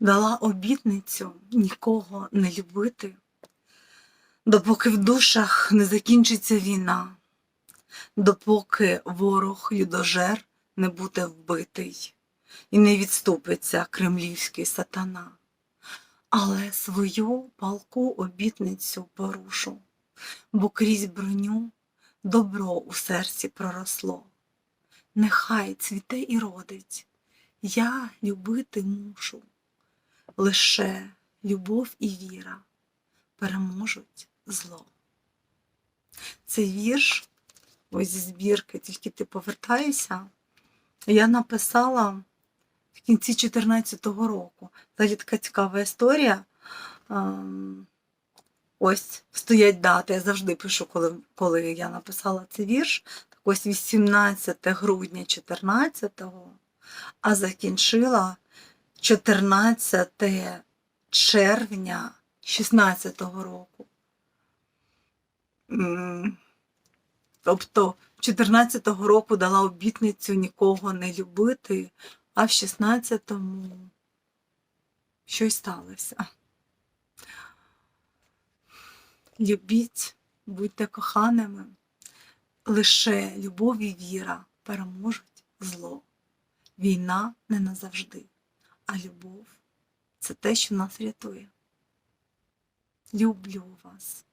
дала обітницю нікого не любити, допоки в душах не закінчиться війна, допоки ворог людожер не буде вбитий і не відступиться кремлівський сатана. Але свою палку обітницю порушу, бо крізь броню добро у серці проросло. Нехай цвіте і родить, я любити мушу, лише любов і віра переможуть зло. Цей вірш, ось зі збірки, тільки ти повертаєшся, я написала в кінці 14-го року. Взагалі така цікава історія. Ем, Ось стоять дати. Я завжди пишу, коли, коли я написала цей вірш. Так ось 18 грудня 14-го, а закінчила 14 червня 16-го року. Тобто 14-го року дала обітницю нікого не любити, а в 16-му щось сталося. Любіть, будьте коханими, лише любов і віра переможуть зло. Війна не назавжди, а любов це те, що нас рятує. Люблю вас.